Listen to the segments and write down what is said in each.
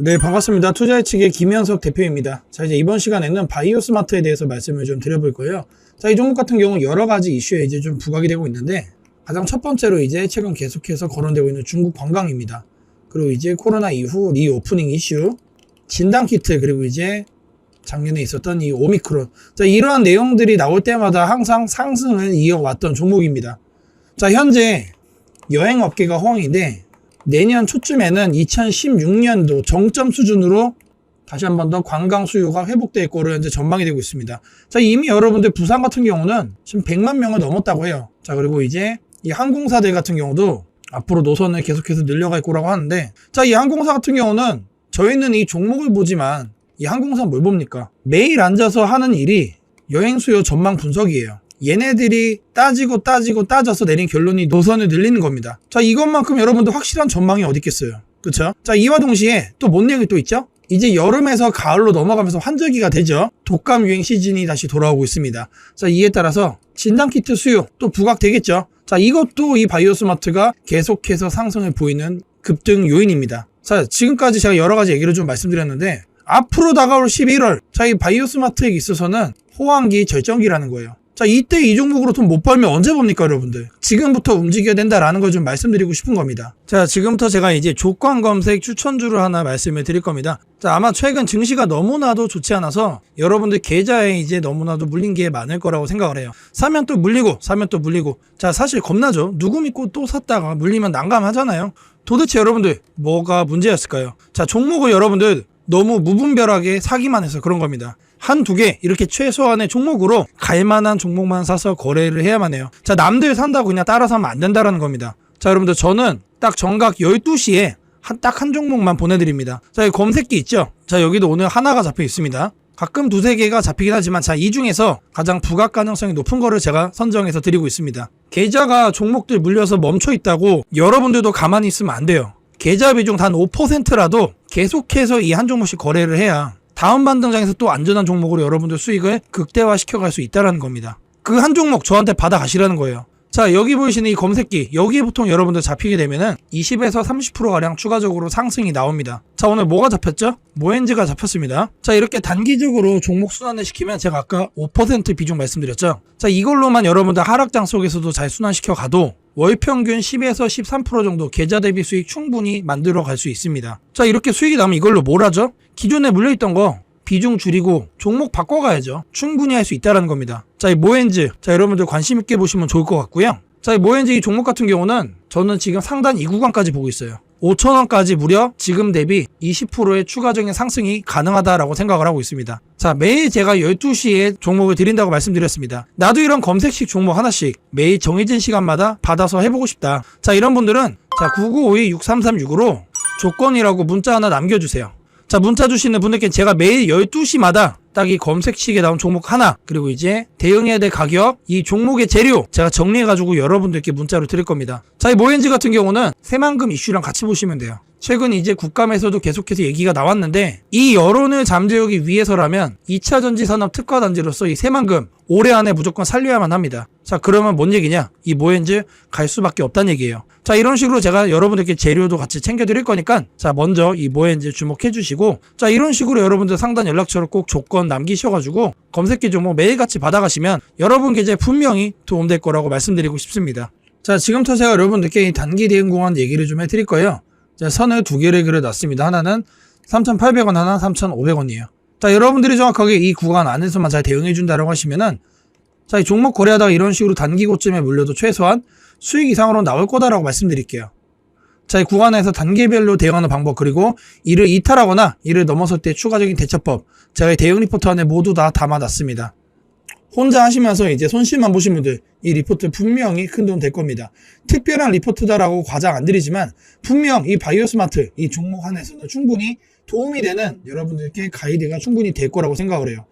네, 반갑습니다. 투자의 측의 김현석 대표입니다. 자, 이제 이번 시간에는 바이오 스마트에 대해서 말씀을 좀 드려볼 거예요. 자, 이 종목 같은 경우 여러 가지 이슈에 이제 좀 부각이 되고 있는데, 가장 첫 번째로 이제 최근 계속해서 거론되고 있는 중국 관광입니다. 그리고 이제 코로나 이후 리오프닝 이슈, 진단 키트, 그리고 이제 작년에 있었던 이 오미크론. 자, 이러한 내용들이 나올 때마다 항상 상승을 이어왔던 종목입니다. 자, 현재 여행 업계가 호황인데, 내년 초쯤에는 2016년도 정점 수준으로 다시 한 번 더 관광 수요가 회복될 거로 현재 전망이 되고 있습니다. 자, 이미 여러분들 부산 같은 경우는 지금 100만 명을 넘었다고 해요. 자, 그리고 이제 이 항공사들 같은 경우도 앞으로 노선을 계속해서 늘려갈 거라고 하는데, 자, 이 항공사 같은 경우는 저희는 이 종목을 보지만 이 항공사 뭘 봅니까? 매일 앉아서 하는 일이 여행 수요 전망 분석이에요. 얘네들이 따지고 따지고 따져서 내린 결론이 노선을 늘리는 겁니다. 자, 이것만큼 여러분들 확실한 전망이 어디 있겠어요? 그쵸? 자, 이와 동시에 또 뭔 얘기 또 있죠? 이제 여름에서 가을로 넘어가면서 환절기가 되죠. 독감 유행 시즌이 다시 돌아오고 있습니다. 자, 이에 따라서 진단키트 수요 또 부각되겠죠. 자, 이것도 이 바이오스마트가 계속해서 상승을 보이는 급등 요인입니다. 자, 지금까지 제가 여러 가지 얘기를 좀 말씀드렸는데 앞으로 다가올 11월 자, 이 바이오스마트에 있어서는 호황기 절정기라는 거예요. 자, 이때 이 종목으로 돈 못 벌면 언제 봅니까, 여러분들? 지금부터 움직여야 된다라는 걸 좀 말씀드리고 싶은 겁니다. 자, 지금부터 제가 이제 조건 검색 추천주를 하나 말씀을 드릴 겁니다. 자, 아마 최근 증시가 너무나도 좋지 않아서 여러분들 계좌에 이제 너무나도 물린 게 많을 거라고 생각을 해요. 사면 또 물리고, 사면 또 물리고. 자, 사실 겁나죠? 누구 믿고 또 샀다가 물리면 난감하잖아요? 도대체 여러분들, 뭐가 문제였을까요? 자, 종목을 여러분들 너무 무분별하게 사기만 해서 그런 겁니다. 한두 개 이렇게 최소한의 종목으로 갈만한 종목만 사서 거래를 해야만 해요. 자 남들 산다고 그냥 따라 사면 안 된다라는 겁니다. 자 여러분들 저는 딱 정각 12시에 한딱한 종목만 보내드립니다. 자 여기 검색기 있죠? 자 여기도 오늘 하나가 잡혀 있습니다. 가끔 두세 개가 잡히긴 하지만 자 이 중에서 가장 부각 가능성이 높은 거를 제가 선정해서 드리고 있습니다. 계좌가 종목들 물려서 멈춰 있다고 여러분들도 가만히 있으면 안 돼요. 계좌 비중 단 5%라도 계속해서 이 한 종목씩 거래를 해야 다음 반등장에서 또 안전한 종목으로 여러분들 수익을 극대화 시켜 갈 수 있다는 겁니다. 그 한 종목 저한테 받아 가시라는 거예요. 자, 여기 보이시는 이 검색기, 여기에 보통 여러분들 잡히게 되면은 20에서 30%가량 추가적으로 상승이 나옵니다. 자, 오늘 뭐가 잡혔죠? 모엔즈가 잡혔습니다. 자, 이렇게 단기적으로 종목 순환을 시키면 제가 아까 5% 비중 말씀드렸죠? 자, 이걸로만 여러분들 하락장 속에서도 잘 순환시켜 가도 월 평균 10에서 13% 정도 계좌 대비 수익 충분히 만들어 갈 수 있습니다. 자, 이렇게 수익이 나면 이걸로 뭘 하죠? 기존에 물려있던 거 비중 줄이고 종목 바꿔가야죠. 충분히 할 수 있다는 겁니다. 자, 이 모엔즈. 자, 여러분들 관심 있게 보시면 좋을 것 같고요. 자, 이 모엔즈 이 종목 같은 경우는 저는 지금 상단 2구간까지 보고 있어요. 5천원까지 무려 지금 대비 20%의 추가적인 상승이 가능하다라고 생각을 하고 있습니다. 자, 매일 제가 12시에 종목을 드린다고 말씀드렸습니다. 나도 이런 검색식 종목 하나씩 매일 정해진 시간마다 받아서 해보고 싶다. 자, 이런 분들은 자, 9952-6336으로 조건이라고 문자 하나 남겨주세요. 자, 문자 주시는 분들께 제가 매일 12시마다 딱 이 검색식에 나온 종목 하나, 그리고 이제 대응해야 될 가격, 이 종목의 재료, 제가 정리해가지고 여러분들께 문자로 드릴 겁니다. 자, 이 모엔지 같은 경우는 새만금 이슈랑 같이 보시면 돼요. 최근 이제 국감에서도 계속해서 얘기가 나왔는데, 이 여론을 잠재우기 위해서라면 2차 전지 산업 특화 단지로서 이 새만금 올해 안에 무조건 살려야만 합니다. 자, 그러면 뭔 얘기냐? 이 모엔즈 갈 수밖에 없다는 얘기예요. 자, 이런 식으로 제가 여러분들께 재료도 같이 챙겨드릴 거니까, 자, 먼저 이 모엔즈 주목해 주시고, 자, 이런 식으로 여러분들 상단 연락처로 꼭 조건 남기셔가지고, 검색기 종목 매일같이 받아가시면 여러분 계좌에 분명히 도움될 거라고 말씀드리고 싶습니다. 자, 지금부터 제가 여러분들께 이 단기 대응 공간 얘기를 좀 해드릴 거예요. 자, 선을 두 개를 그려놨습니다. 하나는 3,800원, 하나 3,500원이에요. 자, 여러분들이 정확하게 이 구간 안에서만 잘 대응해준다라고 하시면은, 자, 이 종목 거래하다가 이런 식으로 단기 고점에 물려도 최소한 수익 이상으로 나올 거다라고 말씀드릴게요. 자, 이 구간에서 단계별로 대응하는 방법, 그리고 이를 이탈하거나 이를 넘어설 때 추가적인 대처법, 제가 이 대응 리포트 안에 모두 다 담아놨습니다. 혼자 하시면서 이제 손실만 보신 분들, 이 리포트 분명히 큰 도움 될 겁니다. 특별한 리포트다라고 과장 안 드리지만, 분명 이 바이오스마트, 이 종목 안에서는 충분히 도움이 되는 여러분들께 가이드가 충분히 될 거라고 생각을 해요.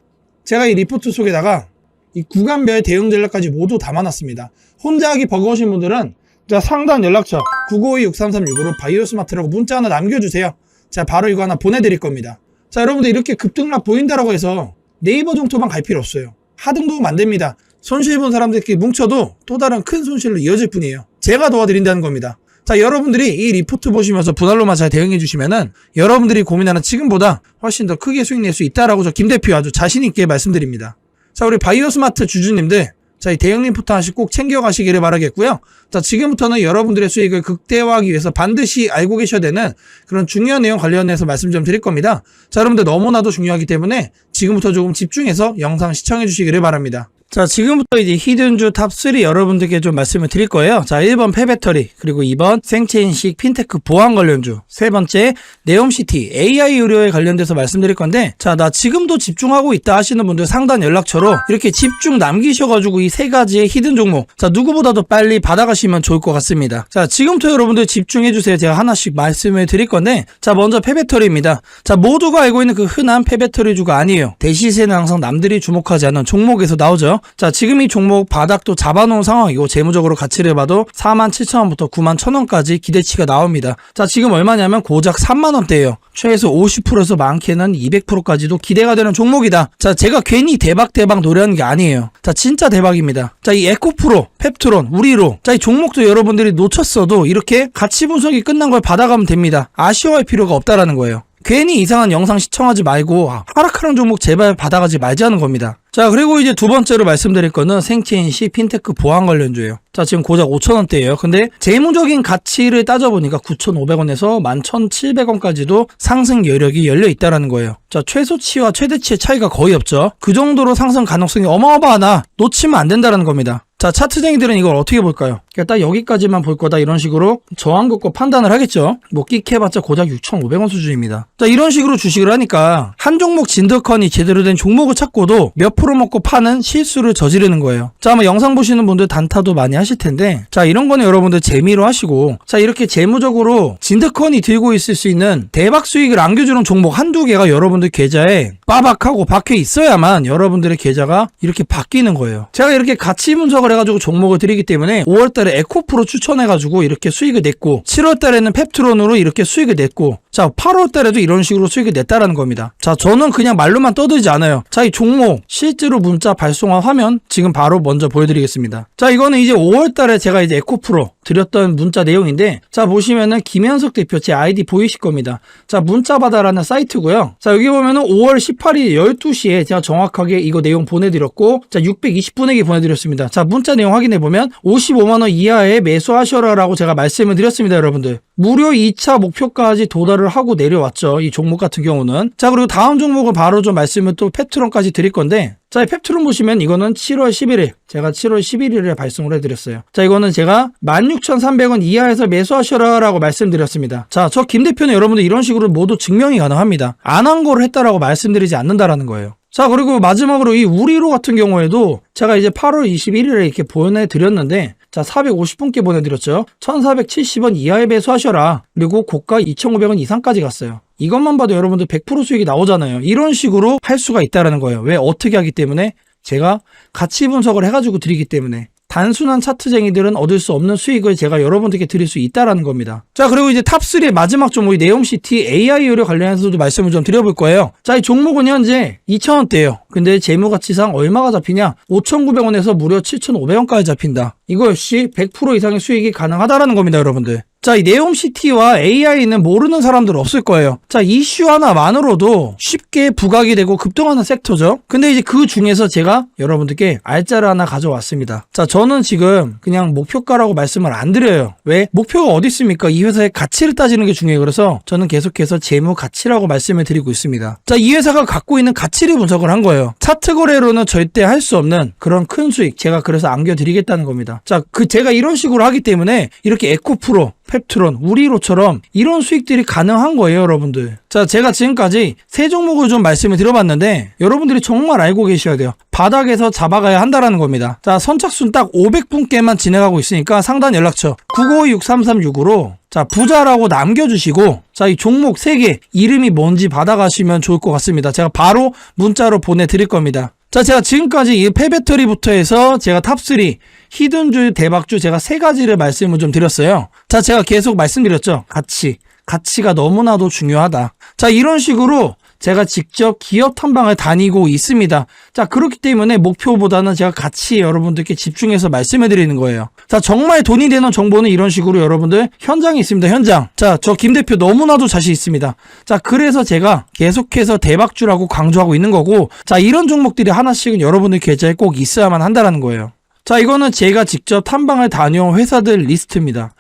제가 이 리포트 속에다가 이 구간별 대응 전략까지 모두 담아놨습니다. 혼자 하기 버거우신 분들은 자 상단 연락처 952-6336으로 바이오스마트라고 문자 하나 남겨주세요. 자 바로 이거 하나 보내드릴 겁니다. 자 여러분들 이렇게 급등락 보인다라고 해서 네이버 정도만 갈 필요 없어요. 하등 도움 안 됩니다. 손실 본 사람들끼리 뭉쳐도 또 다른 큰 손실로 이어질 뿐이에요. 제가 도와드린다는 겁니다. 자, 여러분들이 이 리포트 보시면서 분할로만 잘 대응해 주시면은 여러분들이 고민하는 지금보다 훨씬 더 크게 수익 낼 수 있다라고 저 김 대표 아주 자신있게 말씀드립니다. 자, 우리 바이오스마트 주주님들, 자, 이 대응 리포트 하나씩 꼭 챙겨가시기를 바라겠고요. 자, 지금부터는 여러분들의 수익을 극대화하기 위해서 반드시 알고 계셔야 되는 그런 중요한 내용 관련해서 말씀 좀 드릴 겁니다. 자, 여러분들 너무나도 중요하기 때문에 지금부터 조금 집중해서 영상 시청해 주시기를 바랍니다. 자, 지금부터 이제 히든주 탑3 여러분들께 좀 말씀을 드릴 거예요. 자, 1번 폐배터리, 그리고 2번 생체인식 핀테크 보안 관련주, 세 번째 네옴시티 AI 의료에 관련돼서 말씀드릴 건데, 자, 나 지금도 집중하고 있다 하시는 분들 상단 연락처로 이렇게 집중 남기셔가지고 이 세 가지의 히든 종목, 자, 누구보다도 빨리 받아가시면 좋을 것 같습니다. 자, 지금부터 여러분들 집중해주세요. 제가 하나씩 말씀을 드릴 건데, 자, 먼저 폐배터리입니다. 자, 모두가 알고 있는 그 흔한 폐배터리주가 아니에요. 대시세는 항상 남들이 주목하지 않는 종목에서 나오죠. 자, 지금 이 종목 바닥도 잡아놓은 상황이고 재무적으로 가치를 봐도 4만 7천원부터 9만 1천원까지 기대치가 나옵니다. 자, 지금 얼마냐면 고작 3만 원대예요. 최소 50%에서 많게는 200%까지도 기대가 되는 종목이다. 자, 제가 괜히 대박 대박 노래하는 게 아니에요. 자, 진짜 대박입니다. 자, 이 에코프로, 펩트론, 우리로. 자, 이 종목도 여러분들이 놓쳤어도 이렇게 가치 분석이 끝난 걸 받아가면 됩니다. 아쉬워할 필요가 없다라는 거예요. 괜히 이상한 영상 시청하지 말고 아, 하락하는 종목 제발 받아가지 말자는 겁니다. 자 그리고 이제 두 번째로 말씀드릴 거는 생체인시 핀테크 보안 관련주예요. 자 지금 고작 5천원대예요. 근데 재무적인 가치를 따져보니까 9,500원에서 11,700원까지도 상승 여력이 열려 있다라는 거예요. 자 최소치와 최대치의 차이가 거의 없죠. 그 정도로 상승 가능성이 어마어마하나 놓치면 안 된다는 겁니다. 자, 차트쟁이들은 이걸 어떻게 볼까요? 그러니까 딱 여기까지만 볼 거다 이런 식으로 저항 긋고 판단을 하겠죠. 뭐 끽해봤자 고작 6,500원 수준입니다. 자, 이런 식으로 주식을 하니까 한 종목 진득하니 제대로 된 종목을 찾고도 몇 프로 먹고 파는 실수를 저지르는 거예요. 자, 아마 영상 보시는 분들 단타도 많이 하실 텐데, 자, 이런 거는 여러분들 재미로 하시고, 자, 이렇게 재무적으로 진득하니 들고 있을 수 있는 대박 수익을 안겨주는 종목 한두 개가 여러분들 계좌에 빠박하고 박혀 있어야만 여러분들의 계좌가 이렇게 바뀌는 거예요. 제가 이렇게 가치 분석을 해가지고 종목을 드리기 때문에 5월달 에 에코프로 추천해가지고 이렇게 수익을 냈고 7월달에는 펩트론으로 이렇게 수익을 냈고 자 8월달에도 이런 식으로 수익을 냈다라는 겁니다. 자 저는 그냥 말로만 떠들지 않아요. 자이 종목 실제로 문자 발송한 화면 지금 바로 먼저 보여드리겠습니다. 자 이거는 이제 5월달에 제가 이제 에코프로 드렸던 문자 내용인데 자 보시면은 김현석 대표 제 아이디 보이실 겁니다. 자 문자바다라는 사이트고요. 자 여기 보면은 5월 18일 12시에 제가 정확하게 이거 내용 보내드렸고 자 620분에게 보내드렸습니다. 자 문자 내용 확인해 보면 55만 원 이하에 매수하셔라라고 제가 말씀을 드렸습니다, 여러분들. 무료 2차 목표까지 도달을 하고 내려왔죠. 이 종목 같은 경우는. 자 그리고 다음 종목을 바로 좀 말씀을 또 펩트론까지 드릴 건데 자, 이 펩트론 보시면 이거는 7월 11일, 제가 7월 11일에 발송을 해드렸어요. 자, 이거는 제가 16,300원 이하에서 매수하셔라라고 말씀드렸습니다. 자, 저 김 대표는 여러분들 이런 식으로 모두 증명이 가능합니다. 안 한 거를 했다라고 말씀드리지 않는다라는 거예요. 자, 그리고 마지막으로 이 우리로 같은 경우에도 제가 이제 8월 21일에 이렇게 보내드렸는데, 자, 450분께 보내드렸죠. 1470원 이하에 매수하셔라. 그리고 고가 2,500원 이상까지 갔어요. 이것만 봐도 여러분들 100% 수익이 나오잖아요. 이런 식으로 할 수가 있다라는 거예요. 왜 어떻게 하기 때문에 제가 가치 분석을 해가지고 드리기 때문에 단순한 차트쟁이들은 얻을 수 없는 수익을 제가 여러분들께 드릴 수 있다라는 겁니다. 자, 그리고 이제 탑3의 마지막 종목이 네옴시티 AI 의료 관련해서도 말씀을 좀 드려볼 거예요. 자, 이 종목은 현재 2,000원대예요. 근데 재무가치상 얼마가 잡히냐? 5,900원에서 무려 7,500원까지 잡힌다. 역시 100% 이상의 수익이 가능하다라는 겁니다, 여러분들. 자, 이 네옴시티와 AI는 모르는 사람들 없을 거예요. 자, 이슈 하나만으로도 쉽게 부각이 되고 급등하는 섹터죠. 근데 이제 그 중에서 제가 여러분들께 알짜를 하나 가져왔습니다. 자, 저는 지금 그냥 목표가라고 말씀을 안 드려요. 왜? 목표가 어디 있습니까? 이 회사의 가치를 따지는 게 중요해요. 그래서 저는 계속해서 재무 가치라고 말씀을 드리고 있습니다. 자, 이 회사가 갖고 있는 가치를 분석을 한 거예요. 차트 거래로는 절대 할 수 없는 그런 큰 수익 제가 그래서 안겨드리겠다는 겁니다. 자, 그 제가 이런 식으로 하기 때문에 이렇게 에코프로 펩트론, 우리로처럼 이런 수익들이 가능한 거예요, 여러분들. 자, 제가 지금까지 세 종목을 좀 말씀을 드려봤는데 여러분들이 정말 알고 계셔야 돼요. 바닥에서 잡아가야 한다라는 겁니다. 자, 선착순 딱 500분께만 진행하고 있으니까 상단 연락처 952-6336으로 자, 부자라고 남겨주시고, 자, 이 종목 3개, 이름이 뭔지 받아가시면 좋을 것 같습니다. 제가 바로 문자로 보내드릴 겁니다. 자, 제가 지금까지 이 폐배터리부터 해서 제가 탑3, 히든주, 대박주 제가 세 가지를 말씀을 좀 드렸어요. 자, 제가 계속 말씀드렸죠. 가치. 가치가 너무나도 중요하다. 자, 이런 식으로 제가 직접 기업 탐방을 다니고 있습니다. 자, 그렇기 때문에 목표보다는 제가 같이 여러분들께 집중해서 말씀해 드리는 거예요. 자, 정말 돈이 되는 정보는 이런 식으로 여러분들 현장에 있습니다. 현장. 자, 저 김 대표 너무나도 자신 있습니다. 자, 그래서 제가 계속해서 대박주라고 강조하고 있는 거고, 자, 이런 종목들이 하나씩은 여러분들 계좌에 꼭 있어야만 한다라는 거예요. 자, 이거는 제가 직접 탐방을 다녀온 회사들 리스트입니다.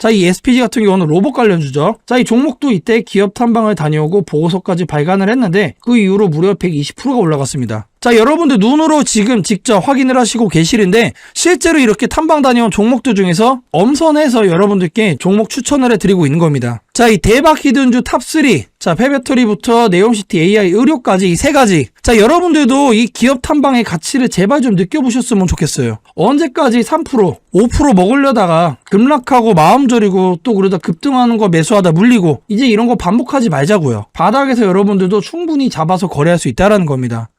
자, 이 SPG 같은 경우는 로봇 관련 주죠. 자, 이 종목도 이때 기업 탐방을 다녀오고 보고서까지 발간을 했는데 그 이후로 무려 120%가 올라갔습니다. 자, 여러분들 눈으로 지금 직접 확인을 하시고 계시는데 실제로 이렇게 탐방 다녀온 종목들 중에서 엄선해서 여러분들께 종목 추천을 해드리고 있는 겁니다. 자, 이 대박 히든주 탑3. 자, 페베토리부터 네옴시티 AI 의료까지 이 세 가지. 자, 여러분들도 이 기업 탐방의 가치를 제발 좀 느껴보셨으면 좋겠어요. 언제까지 3%, 5% 먹으려다가 급락하고 마음 졸이고 또 그러다 급등하는 거 매수하다 물리고 이제 이런 거 반복하지 말자고요. 바닥에서 여러분들도 충분히 잡아서 거래할 수 있다라는 겁니다.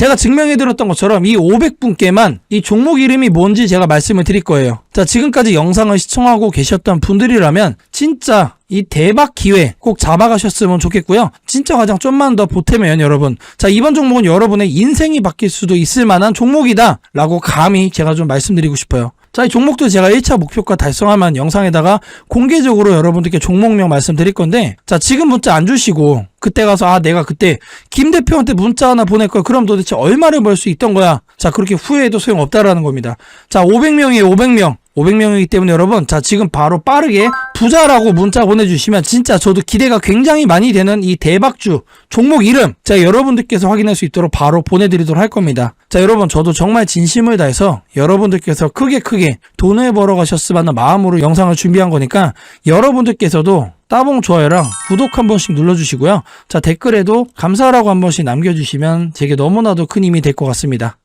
제가 증명해 드렸던 것처럼 이 500분께만 이 종목 이름이 뭔지 제가 말씀을 드릴 거예요. 자, 지금까지 영상을 시청하고 계셨던 분들이라면 진짜 이 대박 기회 꼭 잡아가셨으면 좋겠고요. 진짜 가장 좀만 더 보태면 여러분. 자, 이번 종목은 여러분의 인생이 바뀔 수도 있을 만한 종목이다. 라고 감히 제가 좀 말씀드리고 싶어요. 자, 이 종목도 제가 1차 목표가 만한 영상에다가 공개적으로 여러분들께 종목명 말씀드릴 건데, 자, 지금 문자 안 주시고, 그때 가서, 아, 내가 그때 김 대표한테 문자 하나 보낼 걸, 그럼 도대체 얼마를 벌 수 있던 거야? 자, 그렇게 후회해도 소용없다라는 겁니다. 자, 500명이에요, 500명. 500명이기 때문에 여러분, 자, 지금 바로 빠르게 부자라고 문자 보내주시면 진짜 저도 기대가 굉장히 많이 되는 이 대박주 종목 이름, 자, 여러분들께서 확인할 수 있도록 바로 보내드리도록 할 겁니다. 자, 여러분, 저도 정말 진심을 다해서 여러분들께서 크게 크게 돈을 벌어 가셨으면 하는 마음으로 영상을 준비한 거니까 여러분들께서도 따봉 좋아요랑 구독 한 번씩 눌러주시고요. 자, 댓글에도 감사하라고 한 번씩 남겨주시면 제게 너무나도 큰 힘이 될 것 같습니다.